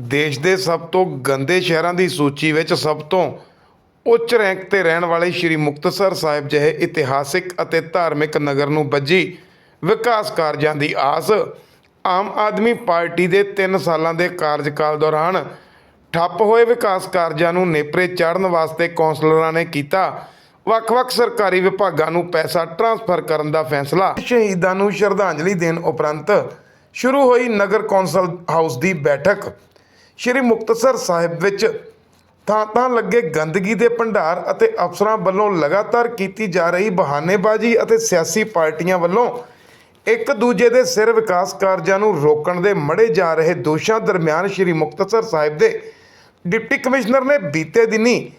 ਦੇਸ਼ ਦੇ ਸਭ ਤੋਂ ਗੰਦੇ ਸ਼ਹਿਰਾਂ ਦੀ ਸੂਚੀ ਵਿੱਚ ਸਭ ਤੋਂ ਉੱਚ ਰੈਂਕ ਤੇ ਰਹਿਣ ਵਾਲੇ ਸ੍ਰੀ ਮੁਕਤਸਰ ਸਾਹਿਬ ਜਿਹੇ ਇਤਿਹਾਸਿਕ ਅਤੇ ਧਾਰਮਿਕ ਨਗਰ ਨੂੰ ਵੱਜੀ ਵਿਕਾਸ ਕਾਰਜਾਂ ਦੀ ਆਸ। ਆਮ ਆਦਮੀ ਪਾਰਟੀ ਦੇ 3 ਸਾਲਾਂ ਦੇ ਕਾਰਜਕਾਲ ਦੌਰਾਨ ਠੱਪ ਹੋਏ ਵਿਕਾਸ ਕਾਰਜਾਂ ਨੂੰ ਨੇਪਰੇ ਚਾੜਨ ਵਾਸਤੇ ਕੌਂਸਲਰਾਂ ਨੇ ਕੀਤਾ। ਵੱਖ-ਵੱਖ ਸਰਕਾਰੀ ਵਿਭਾਗਾਂ ਨੂੰ ਪੈਸਾ ਟ੍ਰਾਂਸਫਰ ਕਰਨ ਦਾ ਫੈਸਲਾ। ਸ਼ਹੀਦਾਂ ਨੂੰ ਸ਼ਰਧਾਂਜਲੀ ਦੇਣ ਉਪਰੰਤ ਸ਼ੁਰੂ ਹੋਈ ਨਗਰ ਕੌਂਸਲ ਹਾਊਸ ਦੀ ਬੈਠਕ। ਸ਼੍ਰੀ ਮੁਕਤਸਰ ਸਾਹਿਬ ਵਿੱਚ ਥਾਂ ਥਾਂ ਲੱਗੇ ਗੰਦਗੀ ਦੇ ਭੰਡਾਰ ਅਤੇ ਅਫਸਰਾਂ ਵੱਲੋਂ ਲਗਾਤਾਰ ਕੀਤੀ ਜਾ ਰਹੀ ਬਹਾਨੇਬਾਜ਼ੀ ਅਤੇ ਸਿਆਸੀ ਪਾਰਟੀਆਂ ਵੱਲੋਂ ਇੱਕ ਦੂਜੇ ਦੇ ਸਿਰ ਵਿਕਾਸ ਕਾਰਜਾਂ ਨੂੰ ਰੋਕਣ ਦੇ ਮੜੇ ਜਾ ਰਹੇ ਦੋਸ਼ਾਂ ਦਰਮਿਆਨ ਸ਼੍ਰੀ ਮੁਕਤਸਰ ਸਾਹਿਬ ਦੇ ਡਿਪਟੀ ਕਮਿਸ਼ਨਰ ਨੇ ਬੀਤੇ ਦਿਨੀ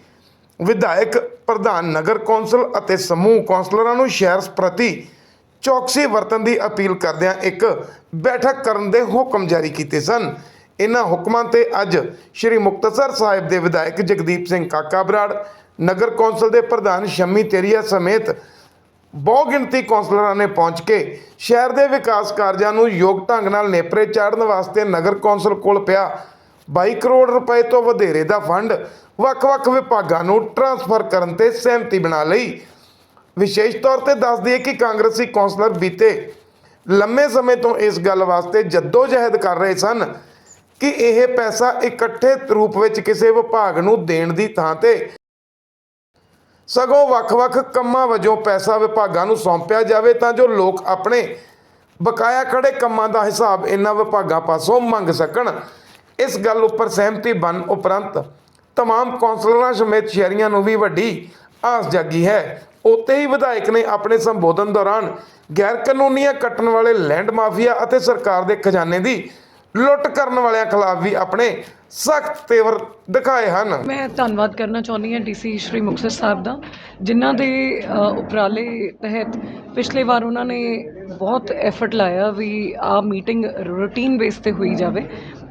ਵਿਧਾਇਕ, ਪ੍ਰਧਾਨ ਨਗਰ ਕੌਂਸਲ ਅਤੇ ਸਮੂਹ ਕੌਂਸਲਰਾਂ ਨੂੰ ਸ਼ਹਿਰ ਪ੍ਰਤੀ ਚੌਕਸੀ ਵਰਤਣ ਦੀ ਅਪੀਲ ਕਰਦਿਆਂ ਇੱਕ ਬੈਠਕ ਕਰਨ ਦੇ ਹੁਕਮ ਜਾਰੀ ਕੀਤੇ ਸਨ। ਇਹਨਾਂ ਹੁਕਮਾਂ ਤੇ ਅੱਜ ਸ਼੍ਰੀ ਮੁਕਤਸਰ ਸਾਹਿਬ ਦੇ ਵਿਧਾਇਕ ਜਗਦੀਪ ਸਿੰਘ ਕਾਕਾ ਬਰਾੜ, ਨਗਰ ਕੌਂਸਲ ਦੇ ਪ੍ਰਧਾਨ ਸ਼ਮੀ ਤੇਰੀਆ ਸਮੇਤ ਬਹੁ ਗਿਣਤੀ ਕੌਂਸਲਰਾਂ ਨੇ ਪਹੁੰਚ ਕੇ ਸ਼ਹਿਰ ਦੇ ਵਿਕਾਸ ਕਾਰਜਾਂ ਨੂੰ ਯੋਗ ਢੰਗ ਨਾਲ ਨੇਪਰੇ ਚਾੜਨ ਵਾਸਤੇ ਨਗਰ ਕੌਂਸਲ ਕੋਲ ਪਿਆ। 22 ਕਰੋੜ ਰੁਪਏ ਤੋਂ ਵਧੇਰੇ ਦਾ ਫੰਡ ਵੱਖ-ਵੱਖ ਵਿਭਾਗਾਂ ਨੂੰ ਟ੍ਰਾਂਸਫਰ ਕਰਨ ਤੇ ਸਹਿਮਤੀ ਬਣਾ ਲਈ। ਵਿਸ਼ੇਸ਼ ਤੌਰ ਤੇ ਦੱਸ ਦਈਏ ਕਿ ਕਾਂਗਰਸੀ ਕੌਂਸਲਰ ਬੀਤੇ ਲੰਮੇ ਸਮੇਂ ਤੋਂ ਇਸ ਗੱਲ ਵਾਸਤੇ ਜੱਦੋ ਜਹਿਦ ਕਰ ਰਹੇ ਸਨ ਕਿ ਇਹ ਪੈਸਾ ਇਕੱਠੇ ਰੂਪ ਵਿੱਚ ਕਿਸੇ ਵਿਭਾਗ ਨੂੰ ਦੇਣ ਦੀ ਥਾਂ ਤੇ ਸਗੋਂ ਵੱਖ-ਵੱਖ ਕੰਮਾਂ ਵਜੋਂ ਪੈਸਾ ਵਿਭਾਗਾਂ ਨੂੰ ਸੌਂਪਿਆ ਜਾਵੇ ਤਾਂ ਜੋ ਲੋਕ ਆਪਣੇ ਬਕਾਇਆ ਖੜੇ ਕੰਮਾਂ ਦਾ ਹਿਸਾਬ ਇਹਨਾਂ ਵਿਭਾਗਾਂ ਪਾਸੋਂ ਮੰਗ ਸਕਣ ਇਸ ਗੱਲ ਉੱਪਰ ਸਹਿਮਤੀ ਬਣ ਉਪਰੰਤ तमाम ਕੌਂਸਲਰਾਂ ਸਮੇਤ ਸ਼ਹਿਰੀਆਂ ਨੂੰ ਵੀ ਵੱਡੀ ਆਸ ਜਾਗੀ ਹੈ ਉੱਤੇ ਹੀ ਵਿਧਾਇਕ ਨੇ ਆਪਣੇ ਸੰਬੋਧਨ ਦੌਰਾਨ ਗੈਰ ਕਾਨੂੰਨੀਆਂ ਕੱਟਣ ਵਾਲੇ ਲੈਂਡ ਮਾਫੀਆ ਅਤੇ ਸਰਕਾਰ ਦੇ ਖਜ਼ਾਨੇ ਦੀ ਲੁੱਟ ਕਰਨ ਵਾਲਿਆਂ ਖਿਲਾਫ ਵੀ ਆਪਣੇ ਸਖਤ ਤੇਵਰ ਦਿਖਾਏ ਹਨ। ਮੈਂ ਧੰਨਵਾਦ ਕਰਨਾ ਚਾਹੁੰਦੀ ਹਾਂ ਡੀਸੀ ਸ਼੍ਰੀ ਮੁਕਤਸਰ ਸਾਹਿਬ ਦਾ, ਜਿਨ੍ਹਾਂ ਦੇ ਉਪਰਾਲੇ ਤਹਿਤ ਪਿਛਲੇ ਵਾਰ ਉਹਨਾਂ ਨੇ ਬਹੁਤ ਐਫਰਟ ਲਾਇਆ ਵੀ ਆ ਮੀਟਿੰਗ ਰੂਟੀਨ ਬੇਸ ਤੇ ਹੋਈ ਜਾਵੇ।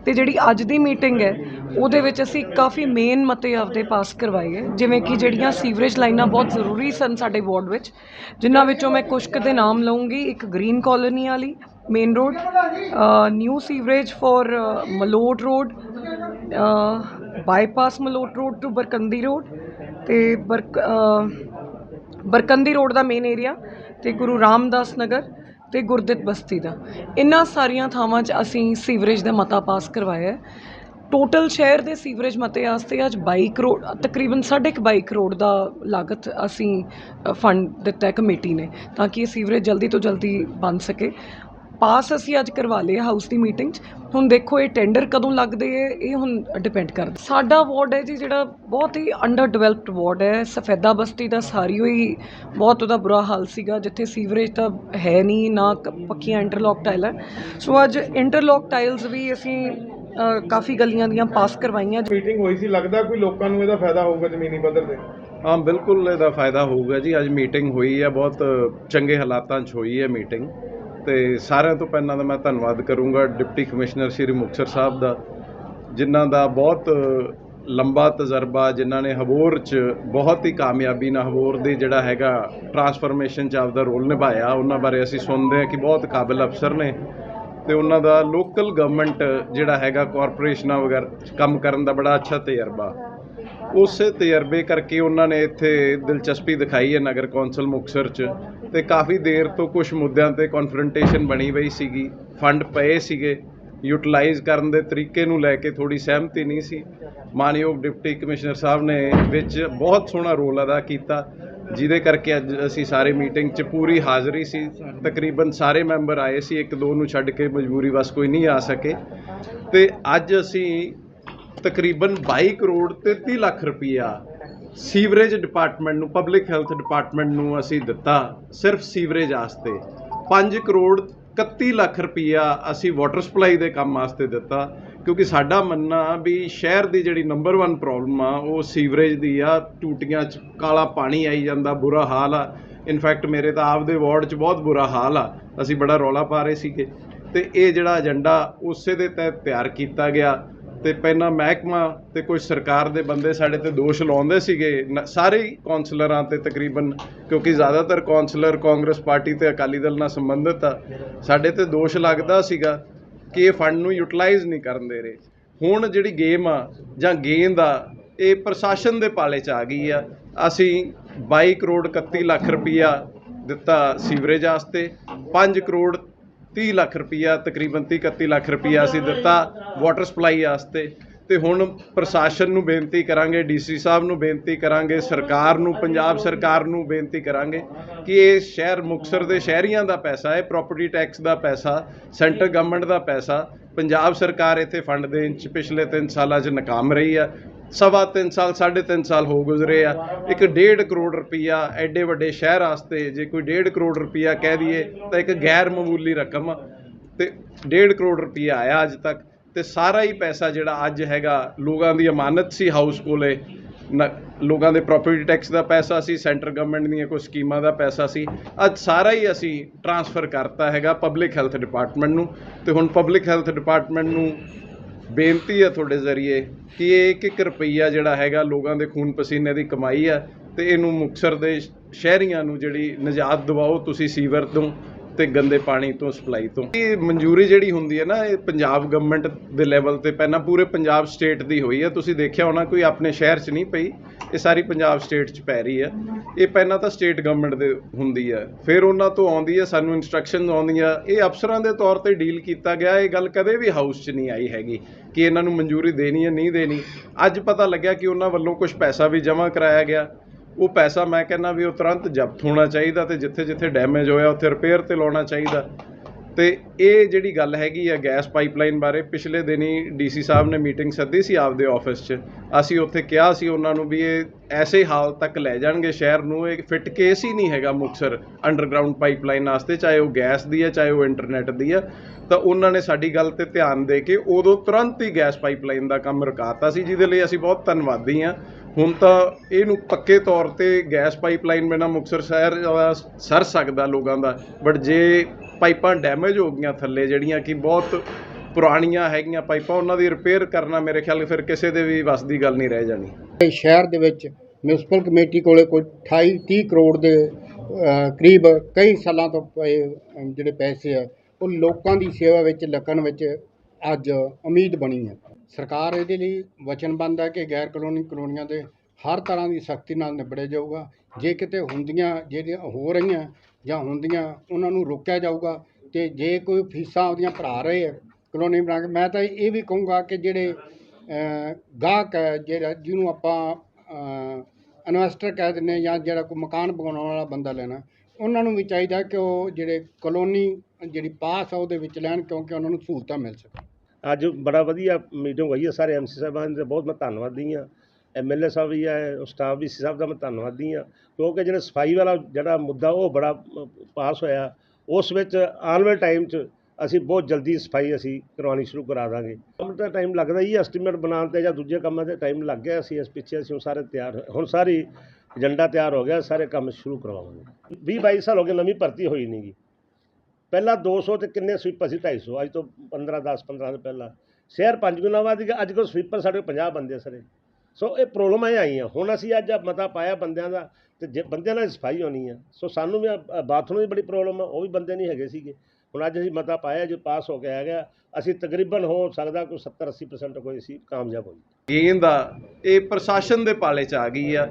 ਤੇ ਜਿਹੜੀ ਅੱਜ ਦੀ ਮੀਟਿੰਗ ਹੈ, ਉਹਦੇ ਵਿੱਚ ਅਸੀਂ ਕਾਫੀ ਮੇਨ ਮਤੇ ਆਪਦੇ ਪਾਸ ਕਰਵਾਏ ਹੈ। ਜਿਵੇਂ ਕਿ ਜਿਹੜੀਆਂ ਸੀਵਰੇਜ ਲਾਈਨਾਂ ਬਹੁਤ ਜ਼ਰੂਰੀ ਸਨ ਸਾਡੇ ਵਾਰਡ ਵਿੱਚ, ਜਿਨ੍ਹਾਂ ਵਿੱਚੋਂ ਮੈਂ ਕੁਝ ਕੁ ਦੇ ਨਾਮ ਲਵਾਂਗੀ ਇੱਕ ਗ੍ਰੀਨ ਕਾਲੋਨੀ ਵਾਲੀ main road new sewerage for Malout road bypass Malout road to Barkandi road ਤੇ ਬਰਕ ਬਰਕੰਦੀ ਰੋਡ ਦਾ ਮੇਨ ਏਰੀਆ ਤੇ ਗੁਰੂ ਰਾਮਦਾਸ ਨਗਰ, ਤੇ ਗੁਰਦਿੱਤ ਬਸਤੀ ਦਾ। ਇਨ੍ਹਾਂ ਸਾਰੀਆਂ ਥਾਵਾਂ 'ਚ ਅਸੀਂ ਸੀਵਰੇਜ ਦਾ ਮਤਾ ਪਾਸ ਕਰਵਾਇਆ ਹੈ। ਟੋਟਲ ਸ਼ਹਿਰ ਦੇ ਸੀਵਰੇਜ ਮਤੇ ਵਾਸਤੇ ਅੱਜ 22 ਕਰੋੜ ਤਕਰੀਬਨ 22 ਕਰੋੜ ਦਾ ਲਾਗਤ ਅਸੀਂ ਫੰਡ ਦਿੱਤਾ ਹੈ, ਕਮੇਟੀ ਨੇ, ਤਾਂ ਕਿ ਇਹ ਸੀਵਰੇਜ ਜਲਦੀ ਤੋਂ ਜਲਦੀ ਬਣ ਸਕੇ। ਪਾਸ ਅਸੀਂ ਅੱਜ ਕਰਵਾ ਲਿਆ ਹਾਊਸ ਦੀ ਮੀਟਿੰਗ 'ਚ। ਹੁਣ ਦੇਖੋ ਇਹ ਟੈਂਡਰ ਕਦੋਂ ਲੱਗਦੇ ਹੈ ਇਹ ਹੁਣ ਡਿਪੈਂਡ ਕਰਦਾ। ਸਾਡਾ ਵਾਰਡ ਹੈ ਜੀ ਜਿਹੜਾ ਬਹੁਤ ਹੀ ਅੰਡਰ ਡਿਵੈਲਪਡ ਵਾਰਡ ਹੈ। ਸਫੈਦਾ ਬਸਤੀ ਦਾ ਸਾਰੀ ਹੋਈ ਬਹੁਤ ਉਹਦਾ ਬੁਰਾ ਹਾਲ ਸੀਗਾ। ਜਿੱਥੇ ਸੀਵਰੇਜ ਤਾਂ ਹੈ ਨਹੀਂ ਨਾ ਕ- ਪੱਕੀਆਂ ਇੰਟਰਲੌਕ ਟਾਈਲ ਹੈ ਸੋ ਅੱਜ ਇੰਟਰਲੌਕ ਟਾਈਲਸ ਵੀ ਅਸੀਂ ਕਾਫੀ ਗਲੀਆਂ ਦੀਆਂ ਪਾਸ ਕਰਵਾਈਆਂ। ਮੀਟਿੰਗ ਹੋਈ ਸੀ ਲੱਗਦਾ ਕੋਈ ਲੋਕਾਂ ਨੂੰ ਇਹਦਾ ਫਾਇਦਾ ਹੋਊਗਾ ਜ਼ਮੀਨੀ ਪੱਧਰ ਤੇ। ਹਾਂ ਬਿਲਕੁਲ ਇਹਦਾ ਫਾਇਦਾ ਹੋਊਗਾ ਜੀ। ਅੱਜ ਮੀਟਿੰਗ ਹੋਈ ਹੈ ਬਹੁਤ ਚੰਗੇ ਹਾਲਾਤਾਂ 'ਚ ਹੋਈ ਹੈ ਮੀਟਿੰਗ ਤੇ ਸਾਰਿਆਂ ਤੋਂ ਪਹਿਲਾਂ ਤਾਂ ਮੈਂ ਧੰਨਵਾਦ ਕਰੂੰਗਾ ਡਿਪਟੀ ਕਮਿਸ਼ਨਰ ਸ਼੍ਰੀ ਮੁਕਤਸਰ ਸਾਹਿਬ ਦਾ, ਜਿਨ੍ਹਾਂ ਦਾ ਬਹੁਤ ਲੰਬਾ ਤਜਰਬਾ, ਜਿਨ੍ਹਾਂ ਨੇ ਹਬੋਰ 'ਚ ਬਹੁਤ ਹੀ ਕਾਮਯਾਬੀ ਨਾਲ ਹਬੋਰ ਦੇ ਜਿਹੜਾ ਹੈਗਾ ਟਰਾਂਸਫਰਮੇਸ਼ਨ 'ਚ ਆਪਦਾ ਰੋਲ ਨਿਭਾਇਆ। ਉਹਨਾਂ ਬਾਰੇ ਅਸੀਂ ਸੁਣਦੇ ਹਾਂ ਕਿ ਬਹੁਤ ਕਾਬਿਲ ਅਫਸਰ ਨੇ ਤੇ ਉਹਨਾਂ ਦਾ ਲੋਕਲ ਗਵਰਨਮੈਂਟ ਜਿਹੜਾ ਹੈਗਾ ਕਾਰਪੋਰੇਸ਼ਨਾਂ ਵਗੈਰਾ ਕੰਮ ਕਰਨ ਦਾ ਬੜਾ ਅੱਛਾ ਤਜਰਬਾ। ਉਸੇ ਤਜਰਬੇ ਕਰਕੇ ਉਹਨਾਂ ਨੇ ਇੱਥੇ ਦਿਲਚਸਪੀ ਦਿਖਾਈ ਹੈ ਨਗਰ ਕੌਂਸਲ ਮੁਕਤਸਰ 'ਚ ਤੇ ਕਾਫੀ ਦੇਰ ਤੋਂ ਕੁਝ ਮੁੱਦਿਆਂ ਤੇ ਕਨਫਰੰਟੇਸ਼ਨ ਬਣੀ ਹੋਈ ਸੀਗੀ। ਫੰਡ ਪਏ ਸੀਗੇ। ਯੂਟਿਲਾਈਜ਼ ਕਰਨ ਦੇ ਤਰੀਕੇ ਨੂੰ ਲੈ ਕੇ ਥੋੜੀ ਸਹਿਮਤੀ ਨਹੀਂ ਸੀ। ਮਾਨਯੋਗ ਡਿਪਟੀ ਕਮਿਸ਼ਨਰ ਸਾਹਿਬ ਨੇ ਵਿੱਚ ਬਹੁਤ ਸੋਹਣਾ ਰੋਲ ਅਦਾ ਕੀਤਾ, ਜਿਹਦੇ ਕਰਕੇ ਅੱਜ ਅਸੀਂ ਸਾਰੇ ਮੀਟਿੰਗ 'ਚ ਪੂਰੀ ਹਾਜ਼ਰੀ ਸੀ। ਤਕਰੀਬਨ ਸਾਰੇ ਮੈਂਬਰ ਆਏ ਸੀ, ਇੱਕ ਦੋ ਨੂੰ ਛੱਡ ਕੇ ਮਜਬੂਰੀ ਵਸ ਕੋਈ ਨਹੀਂ ਆ ਸਕੇ। ਤੇ ਅੱਜ ਅਸੀਂ ਤਕਰੀਬਨ 22 ਕਰੋੜ 33 ਲੱਖ ਰੁਪਈਆ ਸੀਵਰੇਜ ਡਿਪਾਰਟਮੈਂਟ ਨੂੰ ਪਬਲਿਕ ਹੈਲਥ ਡਿਪਾਰਟਮੈਂਟ ਨੂੰ ਅਸੀਂ ਦਿੱਤਾ, ਸਿਰਫ ਸੀਵਰੇਜ ਵਾਸਤੇ। 5 ਕਰੋੜ 31 ਲੱਖ ਰੁਪਈਆ ਅਸੀਂ ਵਾਟਰ ਸਪਲਾਈ ਦੇ ਕੰਮ ਵਾਸਤੇ ਦਿੱਤਾ, ਕਿਉਂਕਿ ਸਾਡਾ ਮੰਨਣਾ ਵੀ ਸ਼ਹਿਰ ਦੀ ਜਿਹੜੀ ਨੰਬਰ 1 ਪ੍ਰੋਬਲਮ ਆ, ਉਹ ਸੀਵਰੇਜ ਦੀ ਆ, ਟੂਟੀਆਂ 'ਚ ਕਾਲਾ ਪਾਣੀ ਆਈ ਜਾਂਦਾ, ਬੁਰਾ ਹਾਲ ਆ। ਇਨਫੈਕਟ ਮੇਰੇ ਤਾਂ ਆਪਦੇ ਵਾਰਡ 'ਚ ਬਹੁਤ ਬੁਰਾ ਹਾਲ ਆ। ਅਸੀਂ ਬੜਾ ਰੌਲਾ ਪਾ ਰਹੇ ਸੀਗੇ। ਤੇ ਇਹ ਜਿਹੜਾ ਏਜੰਡਾ ਉਸੇ ਦੇ ਤਹਿਤ ਤਿਆਰ ਕੀਤਾ ਗਿਆ। ਤੇ ਪਹਿਲਾਂ ਮਹਿਕਮਾ ਤੇ ਕੁਝ ਸਰਕਾਰ ਦੇ ਬੰਦੇ ਸਾਡੇ ਤੇ ਦੋਸ਼ ਲਾਉਂਦੇ ਸੀਗੇ, ਨ- ਸਾਰੇ ਹੀ ਕੌਂਸਲਰਾਂ ਤੇ ਤਕਰੀਬਨ, ਕਿਉਂਕਿ ਜ਼ਿਆਦਾਤਰ ਕੌਂਸਲਰ ਕਾਂਗਰਸ ਪਾਰਟੀ ਤੇ ਅਕਾਲੀ ਦਲ ਨਾਲ ਸੰਬੰਧਿਤ ਆ, ਸਾਡੇ ਤੇ ਦੋਸ਼ ਲੱਗਦਾ ਸੀਗਾ ਕਿ ਇਹ ਫੰਡ ਨੂੰ ਯੂਟਿਲਾਈਜ਼ ਨਹੀਂ ਕਰਨ ਦੇ ਰਹੇ। ਹੁਣ ਜਿਹੜੀ ਗੇਮ ਆ, ਜਾਂ ਗੇਂਦ ਆ, ਇਹ ਪ੍ਰਸ਼ਾਸਨ ਦੇ ਪਾਲੇ 'ਚ ਆ ਗਈ ਆ। ਅਸੀਂ 22 ਕਰੋੜ 31 ਲੱਖ ਰੁਪਈਆ ਦਿੱਤਾ ਸੀਵਰੇਜ ਵਾਸਤੇ 5 ਕਰੋੜ 30 ਲੱਖ ਰੁਪਈਆ, ਤਕਰੀਬਨ 30 31 ਲੱਖ ਰੁਪਈਆ ਅਸੀਂ ਦਿੱਤਾ ਵਾਟਰ ਸਪਲਾਈ ਵਾਸਤੇ। ਤੇ ਹੁਣ ਪ੍ਰਸ਼ਾਸਨ ਨੂੰ ਬੇਨਤੀ ਕਰਾਂਗੇ, ਡੀਸੀ ਸਾਹਿਬ ਨੂੰ ਬੇਨਤੀ ਕਰਾਂਗੇ, ਸਰਕਾਰ ਨੂੰ, ਪੰਜਾਬ ਸਰਕਾਰ ਨੂੰ ਬੇਨਤੀ ਕਰਾਂਗੇ ਕਿ ਇਹ ਸ਼ਹਿਰ ਮੁਕਤਸਰ ਦੇ ਸ਼ਹਿਰੀਆਂ ਦਾ ਪੈਸਾ ਹੈ ਪ੍ਰਾਪਰਟੀ ਟੈਕਸ ਦਾ ਪੈਸਾ ਸੈਂਟਰ ਗਵਰਨਮੈਂਟ ਦਾ ਪੈਸਾ, ਪੰਜਾਬ ਸਰਕਾਰ ਇੱਥੇ ਫੰਡ ਦੇਣ ਚ ਪਿਛਲੇ 3 ਸਾਲਾਂ 'ਚ ਨਾਕਾਮ ਰਹੀ ਆ। ਸਵਾ ਤਿੰਨ ਸਾਲ, ਸਾਢੇ ਤਿੰਨ ਸਾਲ ਹੋ ਗੁਜ਼ਰੇ ਆ। ਇੱਕ ਡੇਢ ਕਰੋੜ ਰੁਪਈਆ ਐਡੇ ਵੱਡੇ ਸ਼ਹਿਰ ਵਾਸਤੇ ਜੇ ਕੋਈ ਡੇਢ ਕਰੋੜ ਰੁਪਈਆ ਕਹਿ ਦਈਏ ਤਾਂ ਇੱਕ ਗੈਰ ਮਾਮੂਲੀ ਰਕਮ ਆ। ਤੇ ਡੇਢ ਕਰੋੜ ਰੁਪਈਆ ਆਇਆ ਅੱਜ ਤੱਕ ਤੇ ਸਾਰਾ ਹੀ ਪੈਸਾ ਜਿਹੜਾ ਅੱਜ ਹੈਗਾ ਲੋਕਾਂ ਦੀ ਅਮਾਨਤ ਸੀ ਹਾਊਸ ਕੋਲੇ। ਨ- ਲੋਕਾਂ ਦੇ ਪ੍ਰਾਪਰਟੀ ਟੈਕਸ ਦਾ ਪੈਸਾ ਸੀ ਸੈਂਟਰ ਗਵਰਨਮੈਂਟ ਦੀਆਂ ਕੋਈ ਸਕੀਮਾਂ ਦਾ ਪੈਸਾ ਸੀ। ਅੱਜ ਸਾਰਾ ਹੀ ਅਸੀਂ ਟਰਾਂਸਫਰ ਕਰਤਾ ਹੈਗਾ ਪਬਲਿਕ ਹੈਲਥ ਡਿਪਾਰਟਮੈਂਟ ਨੂੰ। ਤੇ ਹੁਣ ਪਬਲਿਕ ਹੈਲਥ ਡਿਪਾਰਟਮੈਂਟ ਨੂੰ ਬੇਨਤੀ ਹੈ ਤੁਹਾਡੇ ਜ਼ਰੀਏ ਕਿ ਇਹ ਇੱਕ ਇੱਕ ਰੁਪਈਆ ਜਿਹੜਾ ਹੈਗਾ ਲੋਕਾਂ ਦੇ ਖੂਨ ਪਸੀਨੇ ਦੀ ਕਮਾਈ ਆ ਤੇ ਇਹਨੂੰ ਮੁਕਤਸਰ ਦੇ ਸ਼ਹਿਰੀਆਂ ਨੂੰ ਜਿਹੜੀ ਨਿਜਾਤ ਦਿਵਾਓ ਤੁਸੀਂ ਸੀਵਰ ਤੋਂ। ਤੇ ਗੰਦੇ ਪਾਣੀ ਤੋਂ, ਸਪਲਾਈ ਤੋਂ। ਇਹ ਮਨਜ਼ੂਰੀ ਜਿਹੜੀ ਹੁੰਦੀ ਹੈ ਨਾ, ਇਹ ਪੰਜਾਬ ਗਵਰਨਮੈਂਟ ਦੇ ਲੈਵਲ ਤੇ ਪਹਿਲਾਂ ਪੂਰੇ ਪੰਜਾਬ ਸਟੇਟ ਦੀ ਹੋਈ ਹੈ। ਤੁਸੀਂ ਦੇਖਿਆ ਹੋਣਾ, ਕੋਈ ਆਪਣੇ ਸ਼ਹਿਰ 'ਚ ਨਹੀਂ ਪਈ, ਇਹ ਸਾਰੀ ਪੰਜਾਬ ਸਟੇਟ 'ਚ ਪੈ ਰਹੀ ਹੈ। ਇਹ ਪਹਿਲਾਂ ਤਾਂ ਸਟੇਟ ਗਵਰਨਮੈਂਟ ਦੇ ਹੁੰਦੀ ਹੈ, ਫਿਰ ਉਹਨਾਂ ਤੋਂ ਆਉਂਦੀ ਹੈ, ਸਾਨੂੰ ਇਨਸਟਰਕਸ਼ਨਸ ਆਉਂਦੀਆਂ। ਇਹ ਅਫਸਰਾਂ ਦੇ ਤੌਰ ਤੇ ਡੀਲ ਕੀਤਾ ਗਿਆ, ਇਹ ਗੱਲ ਕਦੇ ਵੀ ਹਾਊਸ 'ਚ ਨਹੀਂ ਆਈ ਹੈਗੀ ਕਿ ਇਹਨਾਂ ਨੂੰ ਮਨਜ਼ੂਰੀ ਦੇਣੀ ਹੈ, ਨਹੀਂ ਦੇਣੀ। ਅੱਜ ਪਤਾ ਲੱਗਿਆ ਕਿ ਉਹਨਾਂ ਵੱਲੋਂ ਕੁਝ ਪੈਸਾ ਵੀ ਜਮ੍ਹਾਂ ਕਰਾਇਆ ਗਿਆ। ਉਹ ਪੈਸਾ ਮੈਂ ਕਹਿੰਦਾ ਵੀ ਉਹ ਤੁਰੰਤ ਜ਼ਬਤ ਹੋਣਾ ਚਾਹੀਦਾ ਤੇ ਜਿੱਥੇ ਜਿੱਥੇ ਡੈਮੇਜ ਹੋਇਆ, ਉੱਥੇ ਰਿਪੇਅਰ ਤੇ ਲਾਉਣਾ ਚਾਹੀਦਾ। ਤੇ ਇਹ ਜਿਹੜੀ ਗੱਲ ਹੈਗੀ ਆ ਗੈਸ ਪਾਈਪਲਾਈਨ ਬਾਰੇ, ਪਿਛਲੇ ਦਿਨੀ ਡੀਸੀ ਸਾਹਿਬ ਨੇ ਮੀਟਿੰਗ ਸੱਦੀ ਸੀ ਆਪਦੇ ਆਫਿਸ 'ਚ। ਅਸੀਂ ਉੱਥੇ ਕਿਹਾ ਸੀ ਉਹਨਾਂ ਨੂੰ ਵੀ ਇਹ ਐਸੇ ਹਾਲ ਤੱਕ ਲੈ ਜਾਣਗੇ ਸ਼ਹਿਰ ਨੂੰ, ਇਹ ਫਿੱਟ ਕੇਸ ਹੀ ਨਹੀਂ ਹੈਗਾ ਮੁਕਸਰ ਅੰਡਰਗਰਾਉਂਡ ਪਾਈਪਲਾਈਨ ਵਾਸਤੇ, ਚਾਹੇ ਉਹ ਗੈਸ ਦੀ ਹੈ ਚਾਹੇ ਉਹ ਇੰਟਰਨੈਟ ਦੀ ਹੈ ਤਾਂ ਉਹਨਾਂ ਨੇ ਸਾਡੀ ਗੱਲ ਤੇ ਧਿਆਨ ਦੇ ਕੇ ਉਦੋਂ ਤੁਰੰਤ ਹੀ ਗੈਸ ਪਾਈਪਲਾਈਨ ਦਾ ਕੰਮ ਰੁਕਾਤਾ ਸੀ, ਜਿਹਦੇ ਲਈ ਅਸੀਂ ਬਹੁਤ ਧੰਨਵਾਦੀ ਹਾਂ ਹੁਣ ਤਾਂ ਇਹਨੂੰ ਪੱਕੇ ਤੌਰ ਤੇ ਗੈਸ ਪਾਈਪਲਾਈਨ ਬਿਨਾਂ ਮੁਕਤਸਰ ਸ਼ਹਿਰ ਦਾ ਸਰ ਸਕਦਾ ਲੋਕਾਂ ਦਾ। ਬਟ ਜੇ ਪਾਈਪਾਂ ਡੈਮੇਜ ਹੋ ਗਈਆਂ ਥੱਲੇ, ਜਿਹੜੀਆਂ ਕਿ ਬਹੁਤ ਪੁਰਾਣੀਆਂ ਹੈਗੀਆਂ ਪਾਈਪਾਂ, ਉਹਨਾਂ ਦੀ ਰਿਪੇਅਰ ਕਰਨਾ ਮੇਰੇ ਖਿਆਲ ਫਿਰ ਕਿਸੇ ਦੇ ਵੀ ਵੱਸ ਦੀ ਗੱਲ ਨਹੀਂ ਰਹਿ ਜਾਣੀ। ਸ਼ਹਿਰ ਦੇ ਵਿੱਚ ਮਿਊਨਿਸਪਲ ਕਮੇਟੀ ਕੋਲੇ ਕੋਈ 28 30 ਕਰੋੜ ਦੇ ਕਰੀਬ ਕਈ ਸਾਲਾਂ ਤੋਂ ਪਏ ਜਿਹੜੇ ਪੈਸੇ ਆ, ਉਹ ਲੋਕਾਂ ਦੀ ਸੇਵਾ ਵਿੱਚ, ਲੱਗਣ ਵਿੱਚ ਅੱਜ ਉਮੀਦ ਬਣੀ ਹੈ। ਸਰਕਾਰ ਇਹਦੇ ਲਈ ਵਚਨਬੱਧ ਹੈ ਕਿ ਗੈਰ ਕਾਨੂੰਨੀ ਕਲੋਨੀਆਂ ਦੇ ਹਰ ਤਰ੍ਹਾਂ ਦੀ ਸਖਤੀ ਨਾਲ ਨਿਬੜਿਆ ਜਾਊਗਾ। ਜੇ ਕਿਤੇ ਹੁੰਦੀਆਂ, ਜਿਹੜੀਆਂ ਹੋ ਰਹੀਆਂ ਜਾਂ ਹੁੰਦੀਆਂ, ਉਹਨਾਂ ਨੂੰ ਰੋਕਿਆ ਜਾਊਗਾ ਤੇ ਜੇ ਕੋਈ ਫੀਸਾਂ ਆਪਦੀਆਂ ਭਰਾ ਰਹੇ ਹੈ ਕਲੋਨੀ ਬਣਾ ਕੇ, ਮੈਂ ਤਾਂ ਇਹ ਵੀ ਕਹੂੰਗਾ ਕਿ ਜਿਹੜੇ ਗਾਹਕ ਹੈ, ਜਿਹੜਾ ਜਿਹਨੂੰ ਆਪਾਂ ਇਨਵੈਸਟਰ ਕਹਿ ਦਿੰਦੇ ਹਾਂ ਜਾਂ ਜਿਹੜਾ ਕੋਈ ਮਕਾਨ ਬਣਾਉਣ ਵਾਲਾ ਬੰਦਾ ਲੈਣਾ, ਉਹਨਾਂ ਨੂੰ ਵੀ ਚਾਹੀਦਾ ਕਿ ਉਹ ਜਿਹੜੇ ਕਲੋਨੀ ਜਿਹੜੀ ਪਾਸ ਆ ਉਹਦੇ ਵਿੱਚ ਲੈਣ ਕਿਉਂਕਿ ਉਹਨਾਂ ਨੂੰ ਸਹੂਲਤਾਂ ਮਿਲ ਸਕਣ। ਅੱਜ ਬੜਾ ਵਧੀਆ ਮੀਟਿੰਗ ਹੋਈ ਹੈ, ਸਾਰੇ ਐਮਸੀ ਸਾਹਿਬਾਨ ਦੇ, ਬਹੁਤ ਮੈਂ ਧੰਨਵਾਦੀ ਹਾਂ। ਐਮਐਲਏ ਸਾਹਿਬ ਵੀ ਹੈ ਸਟਾਫ ਵੀ ਸੀ ਸਾਹਿਬ ਦਾ ਮੈਂ ਧੰਨਵਾਦੀ ਹਾਂ, ਕਿਉਂਕਿ ਜਿਹੜਾ ਸਫ਼ਾਈ ਵਾਲਾ ਜਿਹੜਾ ਮੁੱਦਾ, ਉਹ ਬੜਾ ਪਾਸ ਹੋਇਆ। ਉਸ ਵਿੱਚ ਆਉਣ ਵਾਲੇ ਟਾਈਮ 'ਚ ਅਸੀਂ ਬਹੁਤ ਜਲਦੀ ਸਫ਼ਾਈ ਅਸੀਂ ਕਰਵਾਉਣੀ ਸ਼ੁਰੂ ਕਰਾ ਦਾਂਗੇ। ਕੰਮ ਤਾਂ ਟਾਈਮ ਲੱਗਦਾ ਹੀ ਐਸਟੀਮੇਟ ਬਣਾਉਣ ਤੇ ਜਾਂ ਦੂਜੇ ਕੰਮਾਂ ਤੇ ਟਾਈਮ ਲੱਗ ਗਿਆ ਅਸੀਂ ਇਸ ਪਿੱਛੇ ਅਸੀਂ ਹੁਣ ਸਾਰੇ ਤਿਆਰ ਹੁਣ ਸਾਰੀ ਏਜੰਡਾ ਤਿਆਰ ਹੋ ਗਿਆ, ਸਾਰੇ ਕੰਮ ਸ਼ੁਰੂ ਕਰਵਾਵਾਂਗੇ। 20 22 ਸਾਲ ਹੋ ਗਏ, ਨਵੀਂ ਭਰਤੀ ਹੋਈ ਨਹੀਂ ਜੀ ਪਹਿਲਾਂ 200 ਤੇ ਕਿੰਨੇ ਸਵੀਪਰ ਸੀ? 250 ਅੱਜ ਤੋਂ 15 10 15 ਸਾਲ ਪਹਿਲਾਂ। ਸ਼ਹਿਰ ਪੰਜ ਗੁਣਾ ਵੱਧ ਗਿਆ। ਅੱਜ ਕੋਲ ਸਵੀਪਰ ਸਾਡੇ ਕੋਲ 50 ਬੰਦੇ ਸਾਰੇ। ਸੋ ਇਹ ਪ੍ਰੋਬਲਮਾਂ ਇਹ ਆਈਆਂ ਹੁਣ ਅਸੀਂ ਅੱਜ ਮਤਾ ਪਾਇਆ ਬੰਦਿਆਂ ਦਾ ਤੇ ਜੇ ਬੰਦਿਆਂ ਨਾਲ ਸਫ਼ਾਈ ਹੋਣੀ ਆ। ਸੋ ਸਾਨੂੰ ਵੀ ਬਾਥਰੂਮ ਦੀ ਬੜੀ ਪ੍ਰੋਬਲਮ ਆ। ਉਹ ਵੀ ਬੰਦੇ ਨਹੀਂ ਹੈਗੇ ਸੀਗੇ। ਹੁਣ ਅੱਜ ਅਸੀਂ ਮਤਾ ਪਾਇਆ, ਜੋ ਪਾਸ ਹੋ ਕੇ ਆ ਗਿਆ, ਅਸੀਂ ਤਕਰੀਬਨ ਹੋ ਸਕਦਾ ਕੋਈ 70 80% ਕੋਈ ਅਸੀਂ ਕਾਮਯਾਬ ਹੋਈ। ਗੇਂਦ ਆ ਇਹ ਪ੍ਰਸ਼ਾਸਨ ਦੇ ਪਾਲੇ 'ਚ ਆ ਗਈ ਆ।